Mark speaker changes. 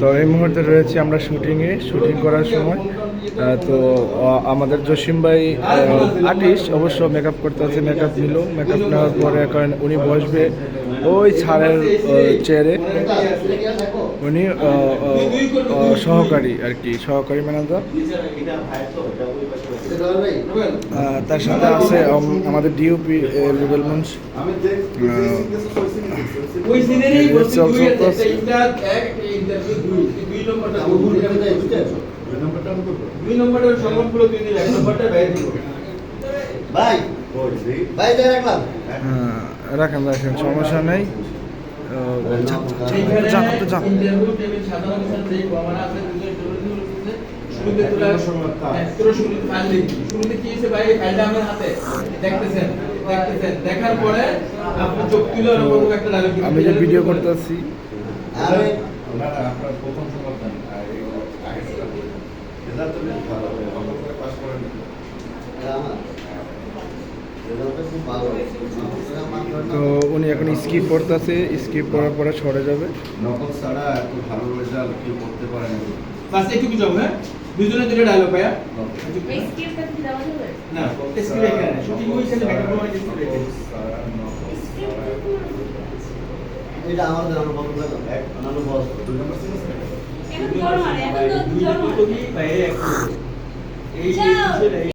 Speaker 1: তো এই মুহূর্তে রয়েছে আমরা শুটিংয়ে। শুটিং করার সময় তো আমাদের জসিম ভাই আর্টিস্ট অবশ্য মেকআপ করতে আছে মেকআপ নিল। মেকআপ নেওয়ার পরে কারণ উনি বসবে ওই ছাড়ের চেয়ারে উনি সহকারী আর কি সহকারী ম্যানেজার। তার সাথে আছে আম- আমাদের ডিওপি রুবেল মুন্স।
Speaker 2: ওই
Speaker 1: এই
Speaker 2: দুই একটা ইন্টারভিউ দুই দুই নম্বরটা দুই নম্বরটার সম্মানগুলো তুই দিবি এক নম্বরটা বাইরে দিব
Speaker 3: ভাই ভাই যা রাখলাম।
Speaker 1: রাখেন রাখেন সমস্যা নেই।
Speaker 2: ইন্টারভিউ ইন্টারভিউ
Speaker 1: আমি যে ভিডিও করতেছি।
Speaker 4: আপনার প্রথম রেজাল্ট তো বেশ ভালো। করে পাস করেন।
Speaker 1: তো উনি এখন স্কিপ করতেছে। স্কিপ করার পরে সরে যাবে।
Speaker 4: নকল ছাড়া এত ভালো রেজাল্ট কেউ করতে পারে না।
Speaker 2: বাস একটু হ্যাঁ? দুজনে দুটো ডায়লগ
Speaker 5: কি যাবে?
Speaker 2: না এখানে হইছে মেকআপ করে স্ক্রিপ্ট এখানে
Speaker 3: এটা আমাদের আমার লাগল এক অন্যান্য বস
Speaker 4: দুই নম্বর ছিল
Speaker 5: এখন মানে এখন তো জন্ম
Speaker 2: দুটো কি? বাইরে এক এই। এই